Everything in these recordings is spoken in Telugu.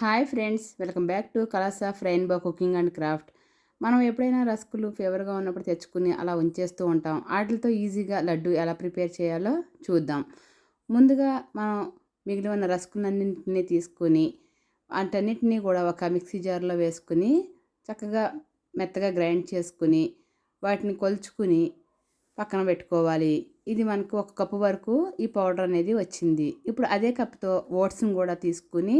Hi friends welcome back to colours of rainbow cooking and craft. మనం ఎప్పుడైనా రస్కులు ఫేవర్గా ఉన్నప్పుడు తెచ్చుకుని అలా ఉంచేస్తూ ఉంటాం. వాటితో ఈజీగా లడ్డు ఎలా ప్రిపేర్ చేయాలో చూద్దాం. ముందుగా మనం మిగిలి ఉన్న రస్కులన్నింటినీ తీసుకుని వాటన్నిటినీ కూడా ఒక మిక్సీ జార్లో వేసుకుని చక్కగా మెత్తగా గ్రైండ్ చేసుకుని వాటిని కొలుచుకుని పక్కన పెట్టుకోవాలి. ఇది మనకు ఒక కప్పు వరకు ఈ పౌడర్ అనేది వచ్చింది. ఇప్పుడు అదే కప్తో ఓట్స్ని కూడా తీసుకుని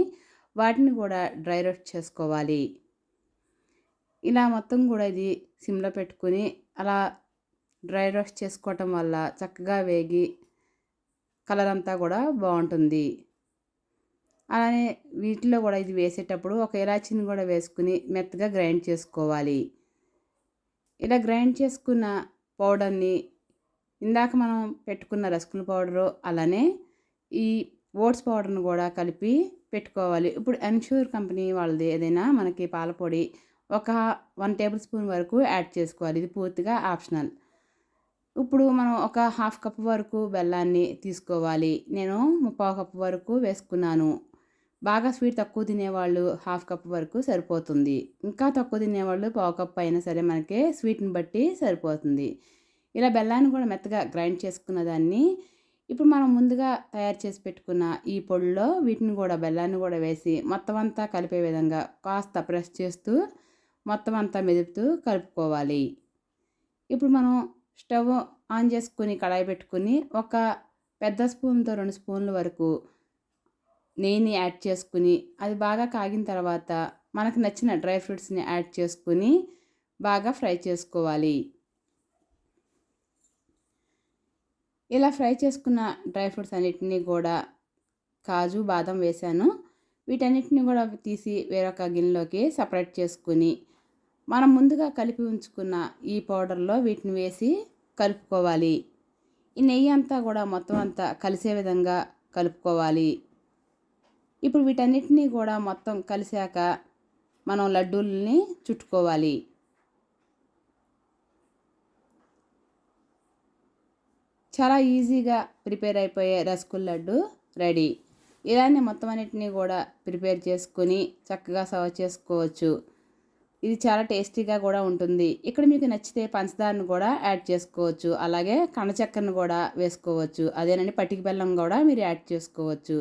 వాటిని కూడా డ్రై రోస్ట్ చేసుకోవాలి. ఇలా మొత్తం కూడా ఇది సిమ్లో పెట్టుకుని అలా డ్రై రోస్ట్ చేసుకోవటం వల్ల చక్కగా వేగి కలర్ అంతా కూడా బాగుంటుంది. అలానే వీటిలో కూడా ఇది వేసేటప్పుడు ఒక ఇలాచిని కూడా వేసుకుని మెత్తగా గ్రైండ్ చేసుకోవాలి. ఇలా గ్రైండ్ చేసుకున్న పౌడర్ని ఇందాక మనం పెట్టుకున్న రస్కుల పౌడరు అలానే ఈ ఓట్స్ పౌడర్ను కూడా కలిపి పెట్టుకోవాలి. ఇప్పుడు ఎన్ష్యూర్ కంపెనీ వాళ్ళది ఏదైనా మనకి పాలపొడి ఒక వన్ టేబుల్ స్పూన్ వరకు యాడ్ చేసుకోవాలి. ఇది పూర్తిగా ఆప్షనల్. ఇప్పుడు మనం ఒక హాఫ్ కప్ వరకు బెల్లాన్ని తీసుకోవాలి. నేను ముప్పావు కప్పు వరకు వేసుకున్నాను. బాగా స్వీట్ తక్కువ తినేవాళ్ళు హాఫ్ కప్ వరకు సరిపోతుంది. ఇంకా తక్కువ తినేవాళ్ళు పావు కప్ అయినా సరే మనకి స్వీట్ని బట్టి సరిపోతుంది. ఇలా బెల్లాన్ని కూడా మెత్తగా గ్రైండ్ చేసుకున్న దాన్ని ఇప్పుడు మనం ముందుగా తయారు చేసి పెట్టుకున్న ఈ పొడిలో వీటిని కూడా బెల్లాన్ని కూడా వేసి మొత్తం అంతా కలిపే విధంగా కాస్త ప్రెస్ చేస్తూ మొత్తం అంతా మెదుపుతూ కలుపుకోవాలి. ఇప్పుడు మనం స్టవ్ ఆన్ చేసుకుని కడాయి పెట్టుకుని ఒక పెద్ద స్పూన్తో రెండు స్పూన్ల వరకు నెయ్యిని యాడ్ చేసుకుని అది బాగా కాగిన తర్వాత మనకు నచ్చిన డ్రై ఫ్రూట్స్ని యాడ్ చేసుకుని బాగా ఫ్రై చేసుకోవాలి. ఇలా ఫ్రై చేసుకున్న డ్రై ఫ్రూట్స్ అన్నిటినీ కూడా కాజు బాదం వేశాను వీటన్నిటిని కూడా తీసి వేరొక గిన్నెలోకి సపరేట్ చేసుకుని మనం ముందుగా కలిపి ఉంచుకున్న ఈ పౌడర్లో వీటిని వేసి కలుపుకోవాలి. ఈ నెయ్యి అంతా కూడా మొత్తం అంతా కలిసే విధంగా కలుపుకోవాలి. ఇప్పుడు వీటన్నిటినీ కూడా మొత్తం కలిసాక మనం లడ్డూలని చుట్టుకోవాలి. చాలా ఈజీగా ప్రిపేర్ అయిపోయే రసగుల్ లడ్డు రెడీ. ఇలానే మొత్తం అన్నిటినీ కూడా ప్రిపేర్ చేసుకొని చక్కగా సర్వ్ చేసుకోవచ్చు. ఇది చాలా టేస్టీగా కూడా ఉంటుంది. ఇక్కడ మీకు నచ్చితే పంచదారను కూడా యాడ్ చేసుకోవచ్చు. అలాగే కణచక్కరను కూడా వేసుకోవచ్చు. అదేనండి పటికి బెల్లం కూడా మీరు యాడ్ చేసుకోవచ్చు.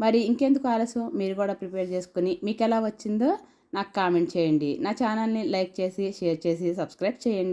మరి ఇంకెందుకు ఆలస్యం? మీరు కూడా ప్రిపేర్ చేసుకుని మీకు ఎలా వచ్చిందో నాకు కామెంట్ చేయండి. నా ఛానల్ని లైక్ చేసి షేర్ చేసి సబ్స్క్రైబ్ చేయండి.